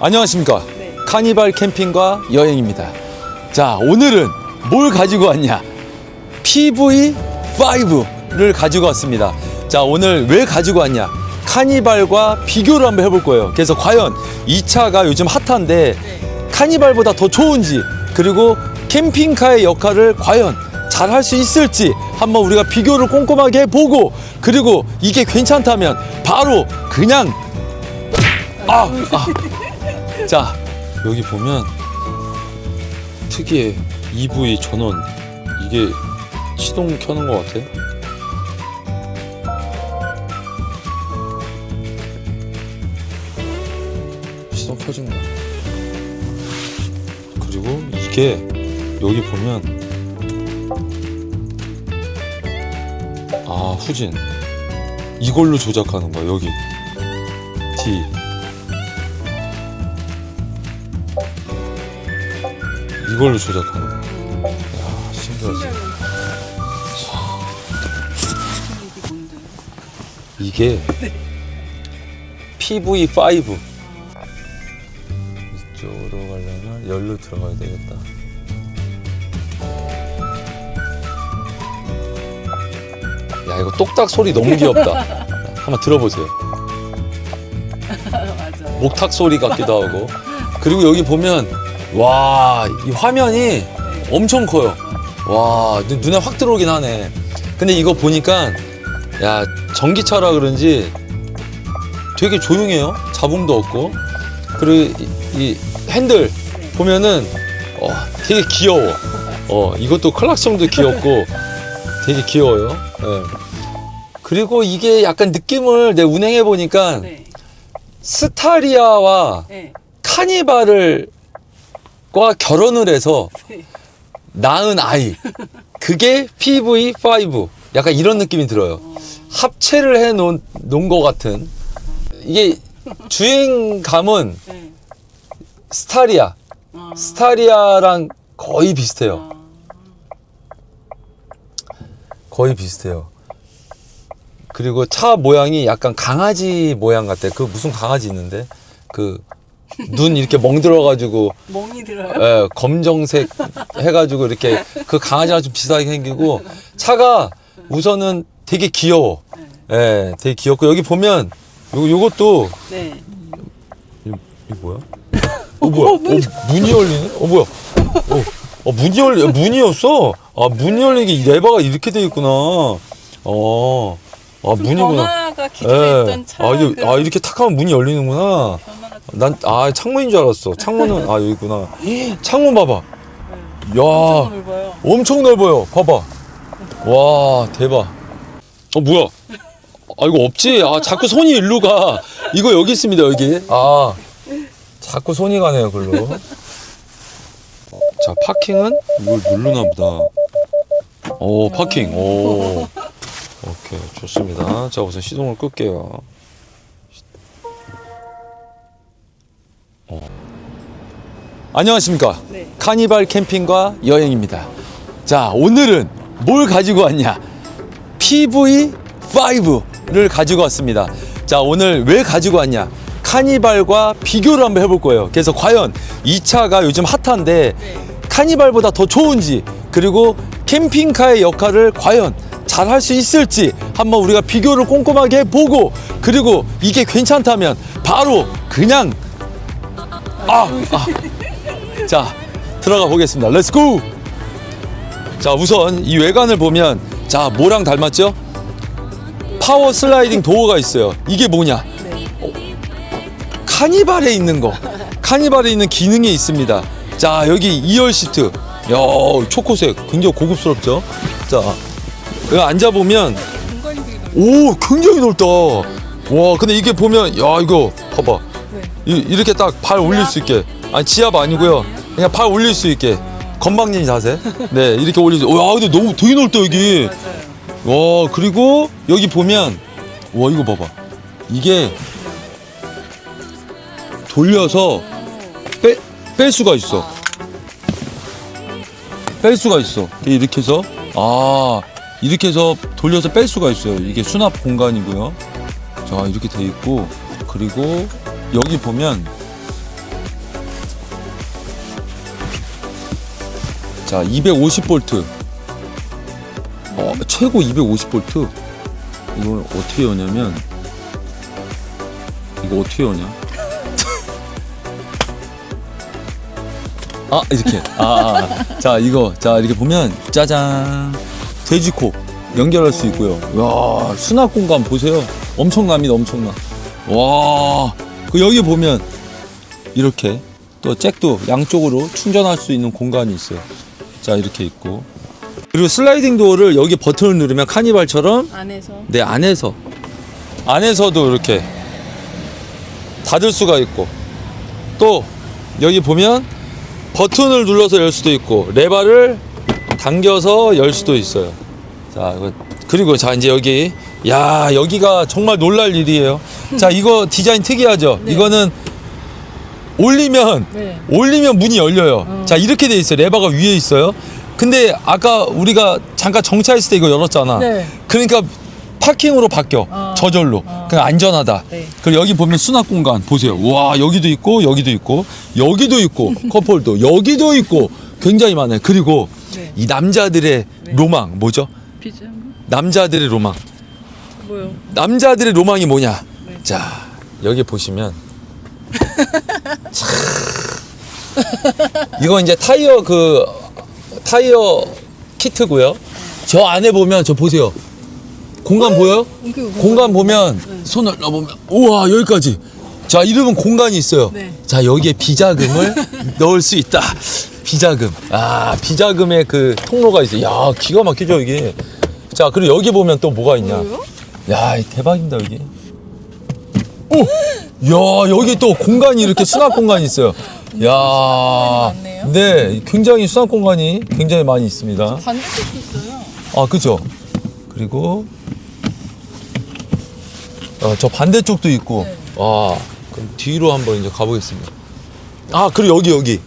안녕하십니까. 네. 카니발 캠핑과 여행입니다. 자, 오늘은 뭘 가지고 왔냐? PV5를 가지고 왔습니다. 자, 오늘 왜 가지고 왔냐? 카니발과 비교를 한번 해볼 거예요. 그래서 과연 이 차가 요즘 핫한데 카니발보다 더 좋은지 그리고 캠핑카의 역할을 과연 잘 할 수 있을지 한번 우리가 비교를 꼼꼼하게 해보고 그리고 이게 괜찮다면 바로 그냥 아, 아. 자 여기 보면 특이해 EV 전원 이게 시동 켜는 것 같아 시동 켜진 거. 그리고 이게 여기 보면 아 후진. 이걸로 조작하는 거야 여기. D 이걸로 조작하는 거야. 야 신기하지. 이게 뭔데? 이게 PV5 이쪽으로 가려면 열로 들어가야 되겠다. 야 이거 똑딱 소리 너무 귀엽다. 한번 들어보세요. 목탁 소리 같기도 하고. 그리고 여기 보면 와 이 화면이 엄청 커요 와 눈- 눈에 확 들어오긴 하네 근데 이거 보니까 야 전기차라 그런지 되게 조용해요 잡음도 없고 그리고 이, 이 핸들 보면은 어, 되게 귀여워 어 이것도 클락성도 귀엽고 되게 귀여워요 예. 그리고 이게 약간 느낌을 내 운행해 보니까 네. 스타리아와 네. 카니발을 과 결혼을 해서 네. 낳은 아이 그게 PV5 약간 이런 느낌이 들어요 합체를 해 놓은, 것 같은 이게 주행감은 네. 스타리아 아. 스타리아랑 거의 비슷해요 아. 거의 비슷해요 그리고 차 모양이 약간 강아지 모양 같아 그 무슨 강아지 있는데 그 눈 이렇게 멍 들어가지고 멍이 들어요? 예, 검정색 해가지고 이렇게 그 강아지랑 좀 비슷하게 생기고 차가 우선은 되게 귀여워. 예, 되게 귀엽고 여기 보면 요 요것도 네. 이, 이 뭐야? 어 뭐야? 어, 문 이 열리네? 어 뭐야? 어, 어 문이 열리 문이었어? 아 문이 열리게 이 레버가 이렇게 돼 있구나. 어, 아 문이구나. 변화가 기존에 있던 차. 아, 그런 아 이렇게 탁 하면 문이 열리는구나. 난 아 창문인 줄 알았어. 창문은 아 여기구나. 창문 봐봐. 야. 엄청 넓어요. 엄청 넓어요. 봐봐. 와, 대박. 어, 뭐야? 아, 이거 없지? 아, 자꾸 손이 일로 가. 이거 여기 있습니다, 여기. 아, 자꾸 손이 가네요, 글로. 자, 파킹은 이걸 누르나 보다. 오, 파킹. 오. 오케이, 좋습니다. 자, 우선 시동을 끌게요. 안녕하십니까. 네. 카니발 캠핑과 여행입니다. 자, 오늘은 뭘 가지고 왔냐? PV5를 가지고 왔습니다. 자, 오늘 왜 가지고 왔냐? 카니발과 비교를 한번 해볼 거예요. 그래서 과연 이 차가 요즘 핫한데 카니발보다 더 좋은지 그리고 캠핑카의 역할을 과연 잘 할 수 있을지 한번 우리가 비교를 꼼꼼하게 해보고 그리고 이게 괜찮다면 바로 그냥 아, 아. 자 들어가 보겠습니다. 렛츠고 자 우선 이 외관을 보면 자 뭐랑 닮았죠? 파워 슬라이딩 도어가 있어요. 이게 뭐냐? 네. 카니발에 있는 거. 카니발에 있는 기능이 있습니다. 자 여기 2열 시트. 야 초코색. 굉장히 고급스럽죠? 자 여기 앉아보면. 오 굉장히 넓다. 와 근데 이게 보면 야 이거 봐봐. 네. 이, 이렇게 딱 발 올릴 수 있게. 아니 지압 아니고요. 그냥 발 올릴 수 있게. 건방진 자세. 네 이렇게 올리죠 와 근데 너무 되게 넓다 여기. 와 그리고 여기 보면 와 이거 봐봐. 이게 돌려서 빼, 뺄 수가 있어. 뺄 수가 있어. 이렇게 해서. 아 이렇게 해서 돌려서 뺄 수가 있어요. 이게 수납 공간이고요. 자 이렇게 돼 있고. 그리고 여기 보면 자 250V 어, 최고 250V 이걸 어떻게 여냐면 이거 어떻게 여냐? 아 이렇게. 아자 아. 아, 아. 이거. 자 이렇게 보면 짜잔. 돼지코 연결할 수 있고요. 와 수납 공간 보세요. 엄청납니다 엄청나 와. 그 여기 보면 이렇게 또 잭도 양쪽으로 충전할 수 있는 공간이 있어요. 자, 이렇게 있고. 그리고 슬라이딩 도어를 여기 버튼을 누르면 카니발처럼 안에서 내 안에서 안에서도 이렇게 닫을 수가 있고 또 여기 보면 버튼을 눌러서 열 수도 있고 레바를 당겨서 열 수도 있어요. 자, 그리고 자 이제 여기 야 여기가 정말 놀랄 일이에요. 자 이거 디자인 특이하죠. 네. 이거는 올리면 네. 올리면 문이 열려요. 어. 자 이렇게 돼 있어요. 레바가 위에 있어요. 근데 아까 우리가 잠깐 정차했을 때 이거 열었잖아. 네. 그러니까 파킹으로 바뀌어 어. 저절로. 어. 그냥 안전하다. 네. 그리고 여기 보면 수납 공간 보세요. 와 여기도 있고 여기도 있고 여기도 있고 컵홀더 여기도 있고 굉장히 많아요. 그리고 네. 이 남자들의 네. 로망 뭐죠? 거? 남자들의 로망. 뭐요? 남자들의 로망이 뭐냐? 네. 자 여기 보시면 참. 이거 이제 타이어 그 타이어 키트고요. 저 안에 보면 저 보세요. 공간 보여요? 그 공간 보면 손을 넣어보면 우와 여기까지. 자 이러면 공간이 있어요. 네. 자 여기에 비자금을 넣을 수 있다. 비자금. 아 비자금의 그 통로가 있어요. 야 기가 막히죠 이게. 자 그리고 여기 보면 또 뭐가 있냐? 뭐요? 야, 이 대박입니다, 여기. 오! 야, 여기 또 공간이 이렇게 수납 공간이 있어요. 야. 많네요. 네, 굉장히 수납 공간이 굉장히 많이 있습니다. 반대쪽도 있어요. 아, 그죠? 그리고 어, 저 반대쪽도 있고. 네. 와, 그럼 뒤로 한번 이제 가보겠습니다. 아, 그리고 여기 여기.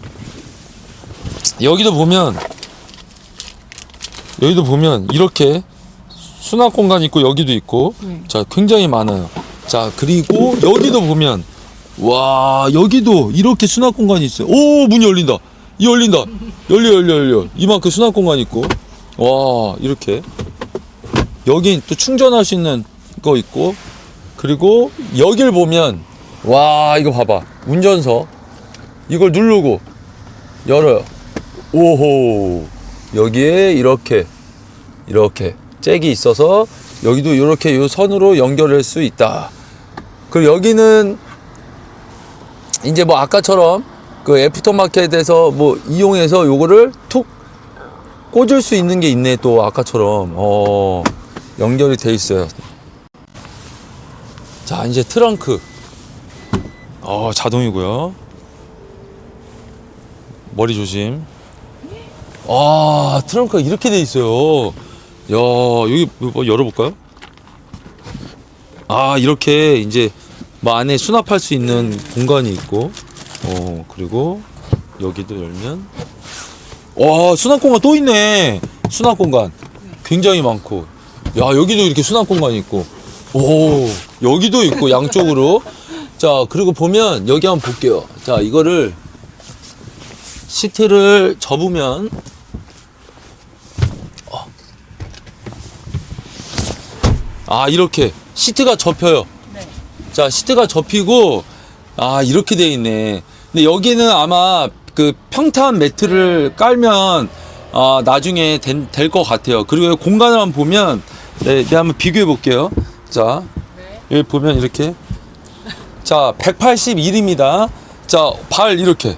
여기도 보면 여기도 보면 이렇게 수납 공간 있고 여기도 있고 네. 자 굉장히 많아요. 자 그리고 여기도 보면 와 여기도 이렇게 수납 공간이 있어요. 오 문이 열린다. 이 열린다. 열려 열려 열려. 이만큼 수납 공간 있고 와 이렇게 여기 또 충전할 수 있는 거 있고 그리고 여길 보면 와 이거 봐봐 운전석 이걸 누르고 열어요. 오호 여기에 이렇게 이렇게 잭이 있어서 여기도 이렇게 요 선으로 연결할 수 있다. 그리고 여기는 이제 뭐 아까처럼 그 애프터마켓에서 뭐 이용해서 요거를 툭 꽂을 수 있는 게 있네 또 아까처럼 어 연결이 돼 있어요. 자 이제 트렁크 어 자동이고요. 머리 조심. 아 트렁크가 이렇게 돼 있어요. 야 여기 뭐 열어볼까요? 아 이렇게 이제 뭐 안에 수납할 수 있는 공간이 있고 어 그리고 여기도 열면. 와 수납 공간 또 있네. 수납 공간. 굉장히 많고. 야 여기도 이렇게 수납 공간이 있고. 오 여기도 있고 양쪽으로. 자 그리고 보면 여기 한번 볼게요. 자 이거를 시트를 접으면 아 이렇게 시트가 접혀요. 네. 자 시트가 접히고 아 이렇게 돼 있네. 근데 여기는 아마 그 평탄 매트를 깔면 아 나중에 될 것 같아요. 그리고 공간을 한번 보면 네, 네 한번 비교해 볼게요. 자 네. 여기 보면 이렇게 자 181입니다. 자 발 이렇게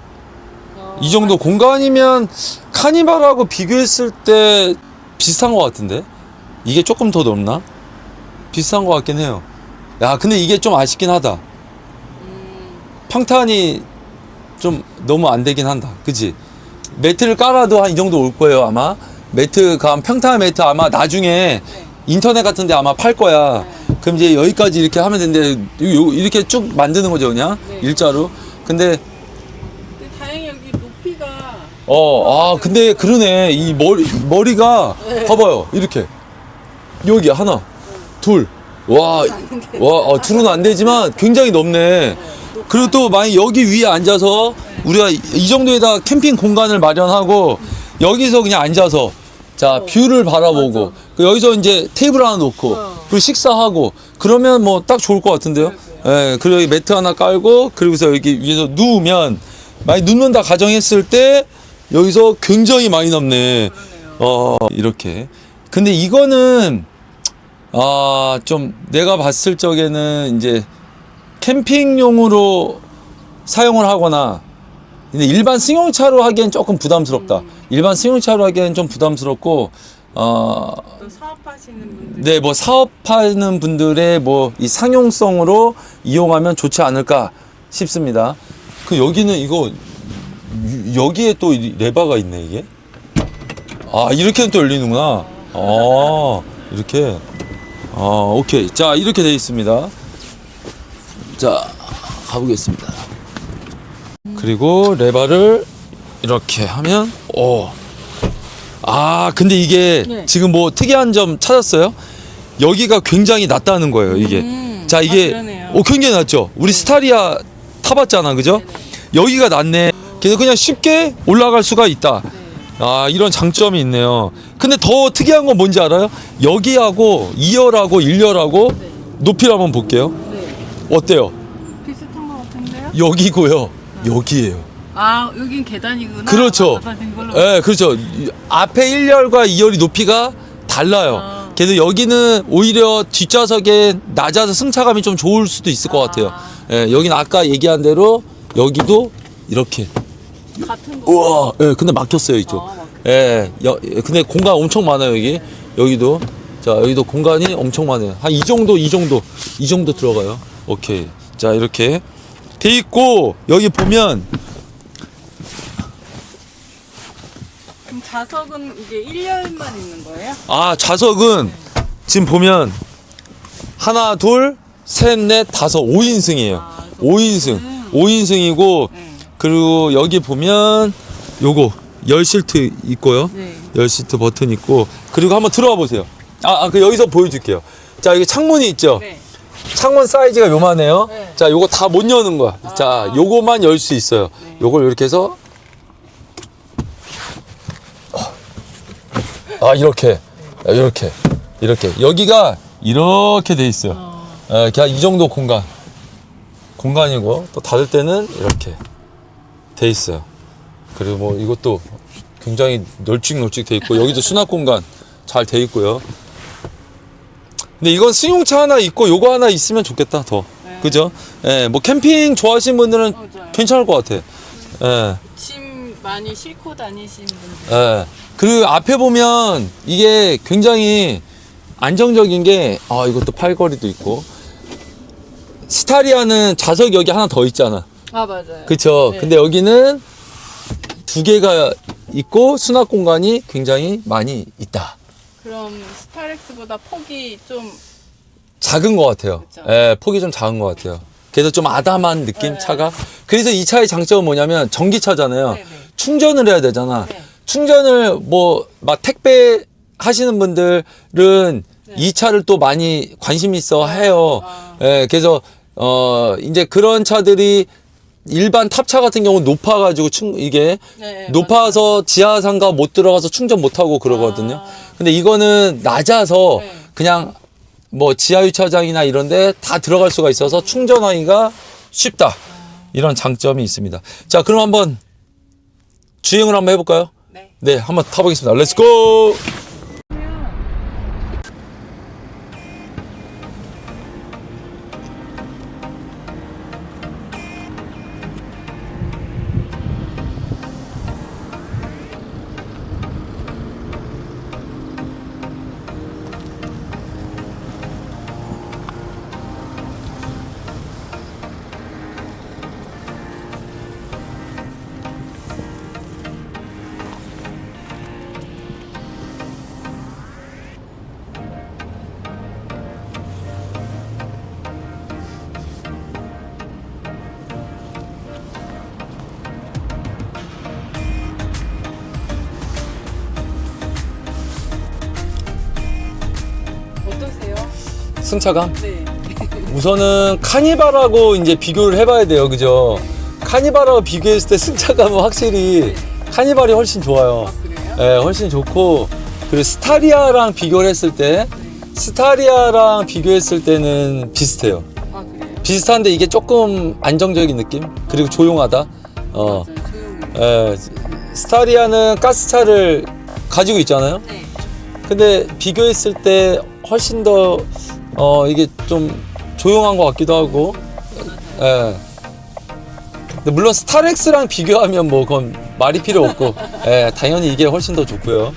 어, 이 정도 공간이면 카니발하고 비교했을 때 비슷한 것 같은데 이게 조금 더 넓나? 비슷한 것 같긴 해요. 야 근데 이게 좀 아쉽긴 하다. 평탄이 좀 너무 안 되긴 한다. 그지? 매트를 깔아도 한 이 정도 올 거예요 아마. 매트가 평탄 매트 아마 나중에 인터넷 같은 데 아마 팔 거야. 그럼 이제 여기까지 이렇게 하면 되는데 이렇게 쭉 만드는 거죠 그냥 네. 일자로. 근데 근데 다행히 여기 높이가 어, 아, 근데 그러네. 이 머리, 머리가, 봐봐요. 이렇게. 여기 하나, 둘. 와, 와, 어, 둘은 안 되지만 굉장히 넓네. 그리고 또 만약 여기 위에 앉아서 우리가 이- 이 정도에다 캠핑 공간을 마련하고 여기서 그냥 앉아서 자 어, 뷰를 바라보고. 그 여기서 이제 테이블 하나 놓고 어. 그리고 식사하고 그러면 뭐 딱 좋을 것 같은데요. 예, 그리고 여기 매트 하나 깔고 그리고서 여기 위에서 누우면 많이 눕는다 가정했을 때 여기서 굉장히 많이 남네. 어 이렇게. 근데 이거는 아 좀 내가 봤을 적에는 이제 캠핑용으로 사용을 하거나 근데 일반 승용차로 하기엔 조금 부담스럽다. 일반 승용차로 하기엔 좀 부담스럽고 어 또 사업하시는 분들. 네, 뭐 사업하는 분들의 뭐 이 상용성으로 이용하면 좋지 않을까 싶습니다. 그 여기는 이거 유- 여기에 또이 레바가 있네 이게. 아 이렇게는 또 열리는구나. 아 이렇게. 아 오케이. 자 이렇게 돼 있습니다. 자 가보겠습니다. 그리고 레바를 이렇게 하면 오. 아 근데 이게 네. 지금 뭐 특이한 점 찾았어요? 여기가 굉장히 낮다는 거예요 이게. 음, 자 아, 이게 그러네요. 오 굉장히 낮죠. 우리 스타리아 타봤잖아, 그죠? 네 네. 여기가 낮네. 그래서 그냥 쉽게 올라갈 수가 있다. 네. 아 이런 장점이 있네요. 근데 더 특이한 건 뭔지 알아요? 여기하고 2열하고 1열하고 네. 높이를 한번 볼게요. 네. 어때요? 비슷한 것 같은데요? 여기고요. 여기에요. 아, 여긴 계단이구나. 그렇죠. 이걸로. 예, 그렇죠. 이- 앞에 1열과 2열이 높이가 달라요. 아. 그래서 여기는 오히려 뒷좌석에 낮아서 승차감이 좀 좋을 수도 있을 것 같아요. 아. 예, 여기는 아까 얘기한 대로 여기도 이렇게. 같은 거. 우와, 예, 근데 막혔어요 이쪽. 아. 예, 여, 근데 공간 엄청 많아요 여기. 여기도. 자, 여기도 공간이 엄청 많아요. 한 이 정도, 이 정도, 이 정도 들어가요. 오케이. 자, 이렇게 돼 있고 여기 보면 그럼 좌석은 이게 1열만 있는 거예요? 아 좌석은 지금 보면 하나 둘셋넷 다섯 5인승이에요 아, 5인승 음. 5인승이고 네. 그리고 여기 보면 요거 열 시트 있고요. 네. 열 시트 버튼 있고. 그리고 한번 들어와 보세요. 아, 아, 그 여기서 보여줄게요. 자 여기 창문이 있죠? 네. 창문 사이즈가 요만해요. 네. 자 요거 다 못 여는 거야. 자 아. 요거만 열 수 있어요. 네. 요걸 이렇게 해서. 아 이렇게. 이렇게. 이렇게. 여기가 이렇게 돼 있어요. 어. 예, 그냥 이 정도 공간. 공간이고 또 닫을 때는 이렇게 돼 있어요 그리고 뭐 이것도 굉장히 널찍널찍 돼 있고 여기도 수납 공간 잘 돼 있고요 근데 이건 승용차 하나 있고 요거 하나 있으면 좋겠다 더 네. 그죠 예, 뭐 캠핑 좋아하시는 분들은 맞아요. 괜찮을 것 같아 예. 짐 많이 싣고 다니시는 분들. 예. 그리고 앞에 보면 이게 굉장히 안정적인 게, 아, 이것도 팔걸이도 있고. 스타리아는 좌석 여기 하나 더 있잖아. 아, 맞아요. 그쵸? 네. 근데 여기는 두 개가 있고 수납 공간이 굉장히 많이 있다. 그럼 스타렉스보다 폭이 좀 작은 것 같아요. 그쵸. 예, 폭이 좀 작은 것 같아요. 그래서 좀 아담한 느낌, 네. 차가. 그래서 이 차의 장점은 뭐냐면 전기차잖아요. 네 네. 충전을 해야 되잖아. 네. 충전을 뭐 막 택배 하시는 분들은 네. 이 차를 또 많이 관심 있어 해요. 아. 예, 그래서 어 이제 그런 차들이 일반 탑차 같은 경우는 높아가지고 충 이게 네, 높아서 지하 상가 못 들어가서 충전 못 하고 그러거든요. 아. 근데 이거는 낮아서 네. 그냥 뭐 지하 주차장이나 이런데 다 들어갈 수가 있어서 충전하기가 쉽다. 이런 장점이 있습니다. 자, 그럼 한번 주행을 한번 해볼까요? 네. 네, 한번 타보겠습니다. 렛츠고! 승차감? 네. 우선은 카니발하고 이제 비교를 해봐야 돼요. 그죠? 카니발하고 비교했을 때 승차감은 확실히 카니발이 훨씬 좋아요. 아, 그래요? 예, 훨씬 좋고 그리고 스타리아랑 비교를 했을 때 스타리아랑 비교했을 때는 비슷해요. 아 그래요? 비슷한데 이게 조금 안정적인 느낌 그리고 조용하다. 어, 맞아요. 조용히. 예, 스타리아는 가스차를 가지고 있잖아요. 네. 근데 비교했을 때 훨씬 더 어, 이게 좀 조용한 것 같기도 하고. 예. 근데 물론 스타렉스랑 비교하면 뭐 그건 말이 필요 없고, 예, 당연히 이게 훨씬 더 좋고요.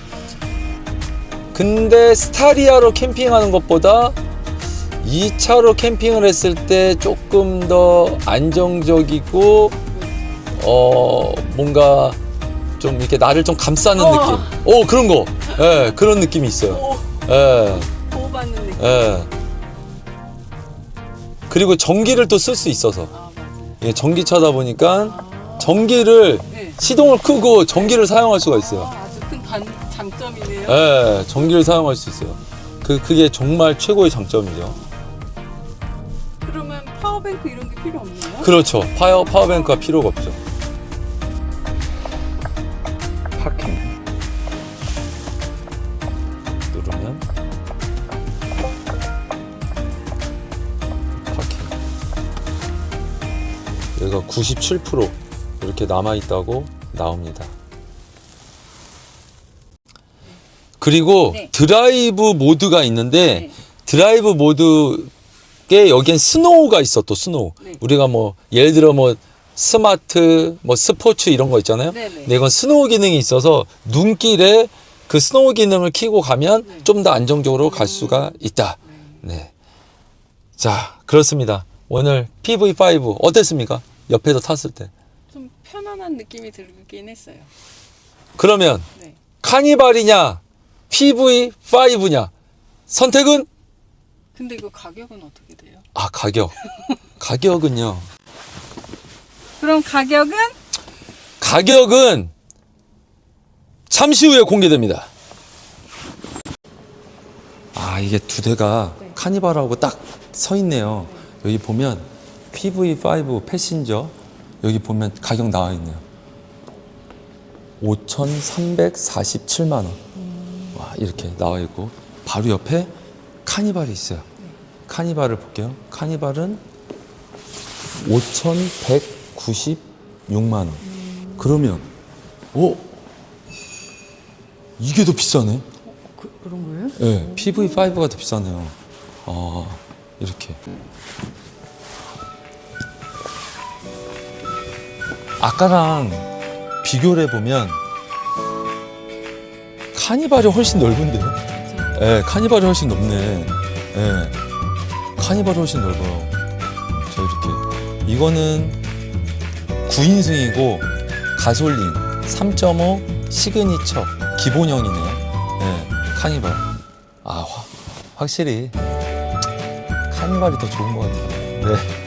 근데 스타리아로 캠핑하는 것보다 이 차로 캠핑을 했을 때 조금 더 안정적이고, 어, 뭔가 좀 이렇게 나를 좀 감싸는 어. 느낌. 오, 그런 거. 예, 그런 느낌이 있어요. 오, 예, 보호받는 느낌. 예. 그리고 전기를 또 쓸 수 있어서. 예, 전기차다 보니까 아, 전기를 네. 시동을 끄고 전기를 사용할 수가 있어요. 아, 아주 큰 단, 장점이네요. 예, 전기를 사용할 수 있어요. 그, 그게 정말 최고의 장점이죠. 그러면 파워뱅크 이런 게 필요 없네요? 그렇죠. 파워, 파워뱅크가 필요가 없죠. 파킹. 여기가 97% 이렇게 남아있다고 나옵니다. 그리고 네. 드라이브 모드가 있는데 네. 드라이브 모드에 여기엔 스노우가 있어 또 스노우. 네. 우리가 뭐 예를 들어 뭐 스마트 뭐 스포츠 이런 거 있잖아요. 네 네. 근데 이건 스노우 기능이 있어서 눈길에 그 스노우 기능을 켜고 가면 네. 좀더 안정적으로 갈 수가 있다. 네. 자, 그렇습니다. 오늘 PV5 어땠습니까? 옆에서 탔을 때. 좀 편안한 느낌이 들긴 했어요. 그러면 네. 카니발이냐 PV5냐 선택은 근데 이거 가격은 어떻게 돼요? 아 가격 가격은요 그럼 가격은? 가격은 잠시 후에 공개됩니다 아 이게 두 대가 네. 카니발하고 딱 서 있네요 여기 보면 PV5 패신저 여기 보면 가격 나와 있네요 5,347만 원. 와, 이렇게 나와 있고 바로 옆에 카니발이 있어요. 카니발을 볼게요. 카니발은 5,196만 원. 그러면 어? 이게 더 비싸네. 그, 그런 거예요? 네, PV5가 더 비싸네요. 아, 이렇게. 아까랑 비교를 해보면 카니발이 훨씬 넓은데요? 예, 카니발이 훨씬 넓네. 예, 카니발이 훨씬 넓어요. 저 이렇게. 이거는 9인승이고 가솔린 3.5 시그니처 기본형이네요. 예, 카니발. 아, 화- 확실히 카니발이 더 좋은 것 같아요. 네.